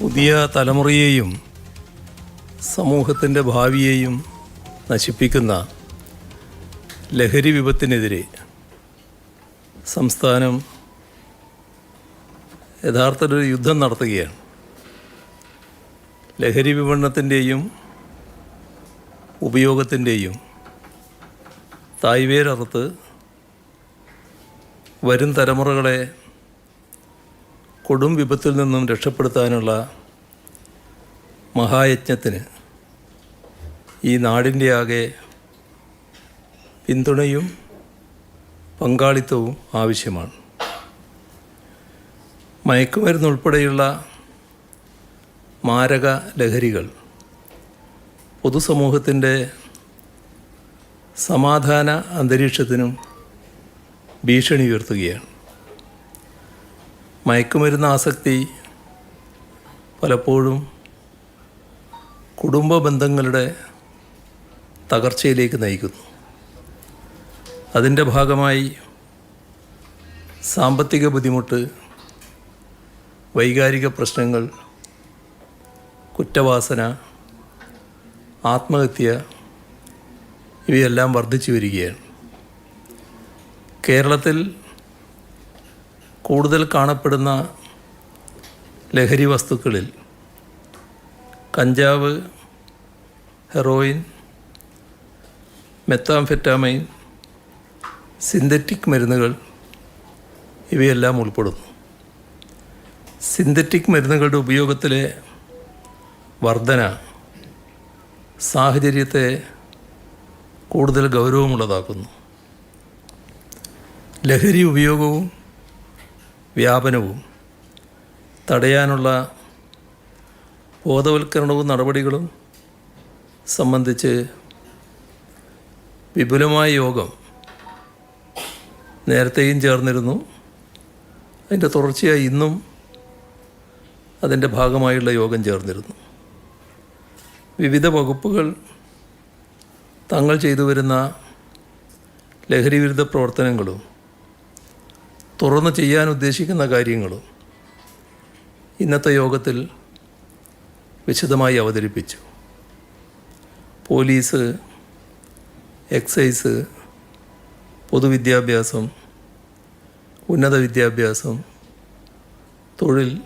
പുതിയ തലമുറയെയും സമൂഹത്തിന്റെ ഭാവിയെയും നശിപ്പിക്കുന്ന ലഹരി വിപത്തിനെതിരെ സംസ്ഥാനം യഥാർത്ഥത്തിൽ യുദ്ധം നടത്തുകയാണ്. ലഹരി വിപണനത്തിന്റെയും ഉപയോഗത്തിന്റെയും തായ്വേരറുത്ത് വരും തലമുറകളെ കൊടും വിപത്തിൽ നിന്നും രക്ഷപ്പെടുത്താനുള്ള മഹായജ്ഞത്തിന് ഈ നാടിന്റെ ആകെ പിന്തുണയും പങ്കാളിത്തവും ആവശ്യമാണ്. മയക്കുമരുന്നുൾപ്പെടെയുള്ള മാരക ലഹരികൾ പൊതുസമൂഹത്തിന്റെ സമാധാന അന്തരീക്ഷത്തിനും ഭീഷണി ഉയർത്തുകയാണ്. മയക്കുമരുന്ന് ആസക്തി പലപ്പോഴും കുടുംബ ബന്ധങ്ങളുടെ തകർച്ചയിലേക്ക് നയിക്കുന്നു. അതിന്റെ ഭാഗമായി സാമ്പത്തിക ബുദ്ധിമുട്ട് വൈകാരിക പ്രശ്നങ്ങൾ കുറ്റവാസന ആത്മഹത്യ ഇവയെല്ലാം വർദ്ധിച്ചു വരികയാണ്. കേരളത്തിൽ കൂടുതൽ കാണപ്പെടുന്ന ലഹരി വസ്തുക്കളിൽ കഞ്ചാവ് ഹെറോയിൻ മെത്താംഫെറ്റാമൈൻ സിന്തറ്റിക് മരുന്നുകൾ ഇവയെല്ലാം ഉൾപ്പെടുന്നു. സിന്തറ്റിക് മരുന്നുകളുടെ ഉപയോഗത്തിലെ വർധന സാഹചര്യത്തെ കൂടുതൽ ഗൗരവമുള്ളതാക്കുന്നു. ലഹരി ഉപയോഗവും വ്യാപനവും തടയാനുള്ള ബോധവൽക്കരണവും നടപടികളും സംബന്ധിച്ച് വിപുലമായ യോഗം നേരത്തെയും ചേർന്നിരുന്നു. അതിന്റെ തുടർച്ചയായി ഇന്നും അതിന്റെ ഭാഗമായുള്ള യോഗം ചേർന്നിരുന്നു. വിവിധ വകുപ്പുകൾ തങ്ങൾ ചെയ്തു വരുന്ന ലഹരി വിരുദ്ധ പ്രവർത്തനങ്ങളും തുറന്ന് ചെയ്യാൻ ഉദ്ദേശിക്കുന്ന കാര്യങ്ങളും ഇന്നത്തെ യോഗത്തിൽ വിശദമായി അവതരിപ്പിച്ചു. പോലീസ് എക്സൈസ് പൊതുവിദ്യാഭ്യാസം ഉന്നത വിദ്യാഭ്യാസം തൊഴിൽ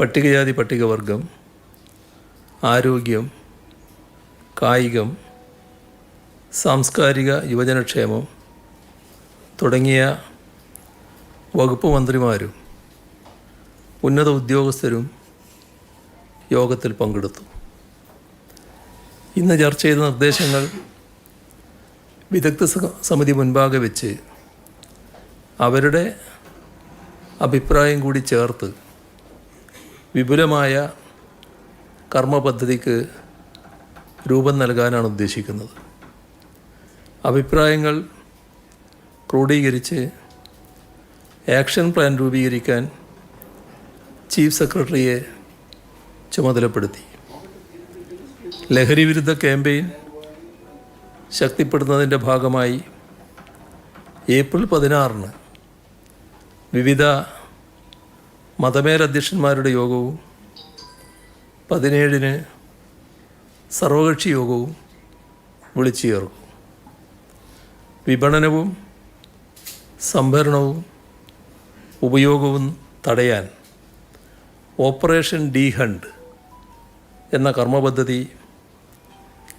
പട്ടികജാതി പട്ടികവർഗം ആരോഗ്യം കായികം സാംസ്കാരിക യുവജനക്ഷേമം തുടങ്ങിയ വകുപ്പ് മന്ത്രിമാരും ഉന്നത ഉദ്യോഗസ്ഥരും യോഗത്തിൽ പങ്കെടുത്തു. ഇന്ന് ചർച്ച ചെയ്ത നിർദ്ദേശങ്ങൾ വിദഗ്ധ സമിതി മുൻപാകെ വെച്ച് അവരുടെ അഭിപ്രായം കൂടി ചേർത്ത് വിപുലമായ കർമ്മ പദ്ധതിക്ക് രൂപം നൽകാനാണ് ഉദ്ദേശിക്കുന്നത്. അഭിപ്രായങ്ങൾ ക്രോഡീകരിച്ച് ആക്ഷൻ പ്ലാൻ രൂപീകരിക്കാൻ ചീഫ് സെക്രട്ടറിയെ ചുമതലപ്പെടുത്തി. ലഹരി വിരുദ്ധ ക്യാമ്പയിൻ ശക്തിപ്പെടുത്തുന്നതിന്റെ ഭാഗമായി ഏപ്രിൽ പതിനാറിന് വിവിധ മതമേലധ്യക്ഷന്മാരുടെ യോഗവും പതിനേഴിന് സർവകക്ഷി യോഗവും വിളിച്ചു ചേർക്കും വിപണനവും സംഭരണവും ഉപയോഗവും തടയാൻ ഓപ്പറേഷൻ ഡി ഹണ്ട് എന്ന കർമ്മപദ്ധതി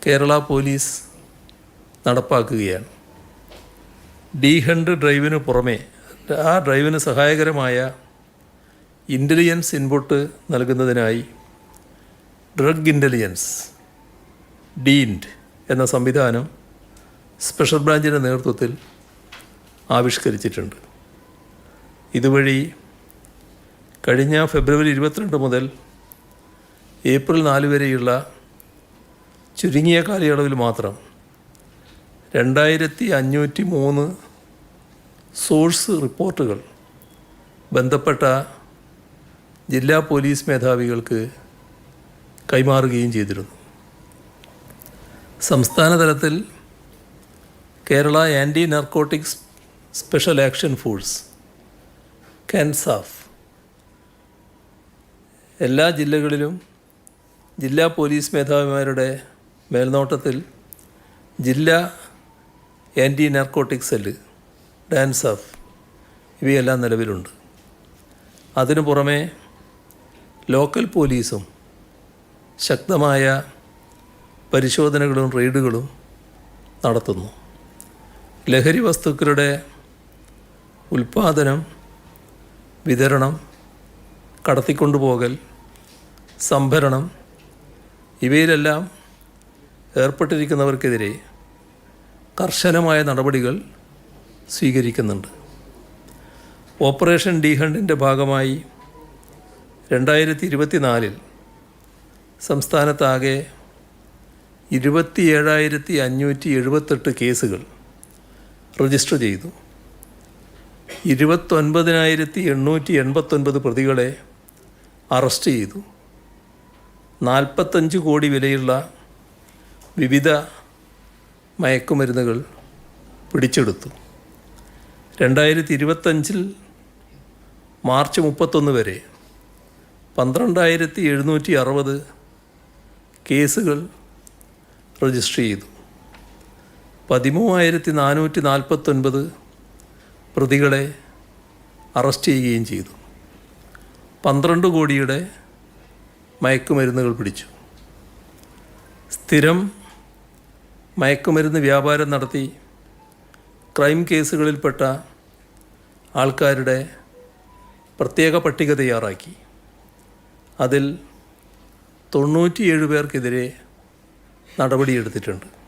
കേരള പോലീസ് നടപ്പാക്കുകയാണ്. ഡി ഹണ്ട് ഡ്രൈവിന് പുറമെ ആ ഡ്രൈവിന് സഹായകരമായ ഇന്റലിജൻസ് ഇൻപുട്ട് നൽകുന്നതിനായി ഡ്രഗ് ഇന്റലിജൻസ് ഡീൻഡ് എന്ന സംവിധാനം സ്പെഷ്യൽ ബ്രാഞ്ചിന്റെ നേതൃത്വത്തിൽ ആവിഷ്കരിച്ചിട്ടുണ്ട്. ഇതുവഴി കഴിഞ്ഞ ഫെബ്രുവരി ഇരുപത്തിരണ്ട് മുതൽ ഏപ്രിൽ നാല് വരെയുള്ള ചുരുങ്ങിയ കാലയളവിൽ മാത്രം രണ്ടായിരത്തി അഞ്ഞൂറ്റി മൂന്ന് സോഴ്സ് റിപ്പോർട്ടുകൾ ബന്ധപ്പെട്ട ജില്ലാ പോലീസ് മേധാവികൾക്ക് കൈമാറുകയും ചെയ്തിരുന്നു. സംസ്ഥാന തലത്തിൽ Kerala anti narcotics special action force കെൻസാഫ് എല്ലാ ജില്ലകളിലും ജില്ലാ പോലീസ് മേധാവിമാരുടെ മേൽനോട്ടത്തിൽ ജില്ലാ ആന്റി നാർക്കോട്ടിക് സെല്ല് ഡാൻസാഫ് ഇവയെല്ലാം നിലവിലുണ്ട്. അതിനു പുറമെ ലോക്കൽ പോലീസും ശക്തമായ പരിശോധനകളും റെയ്ഡുകളും നടത്തുന്നു. ലഹരി വസ്തുക്കളുടെ ഉൽപ്പാദനം വിതരണം കടത്തിക്കൊണ്ടുപോകൽ സംഭരണം ഇവയിലെല്ലാം ഏർപ്പെട്ടിരിക്കുന്നവർക്കെതിരെ കർശനമായ നടപടികൾ സ്വീകരിക്കുന്നുണ്ട്. ഓപ്പറേഷൻ ഡി ഹണ്ടിന്റെ ഭാഗമായി രണ്ടായിരത്തി ഇരുപത്തിനാലിൽ സംസ്ഥാനത്താകെ ഇരുപത്തിയേഴായിരത്തി അഞ്ഞൂറ്റി എഴുപത്തെട്ട് കേസുകൾ രജിസ്റ്റർ ചെയ്തു. ഇരുപത്തൊൻപതിനായിരത്തി എണ്ണൂറ്റി എൺപത്തൊൻപത് പ്രതികളെ അറസ്റ്റ് ചെയ്തു. നാൽപ്പത്തഞ്ച് കോടി വിലയുള്ള വിവിധ മയക്കുമരുന്നുകൾ പിടിച്ചെടുത്തു. രണ്ടായിരത്തി ഇരുപത്തഞ്ചിൽ മാർച്ച് മുപ്പത്തൊന്ന് വരെ പന്ത്രണ്ടായിരത്തി എഴുന്നൂറ്റി അറുപത് കേസുകൾ രജിസ്റ്റർ ചെയ്തു. പതിമൂവായിരത്തി നാനൂറ്റി നാൽപ്പത്തൊൻപത് പ്രതികളെ അറസ്റ്റ് ചെയ്യുകയും ചെയ്തു. പന്ത്രണ്ട് കോടിയുടെ മയക്കുമരുന്നുകൾ പിടിച്ചു. സ്ഥിരം മയക്കുമരുന്ന് വ്യാപാരം നടത്തി ക്രൈം കേസുകളിൽപ്പെട്ട ആൾക്കാരുടെ പ്രത്യേക പട്ടിക തയ്യാറാക്കി. അതിൽ തൊണ്ണൂറ്റിയേഴ് പേർക്കെതിരെ നടപടിയെടുത്തിട്ടുണ്ട്.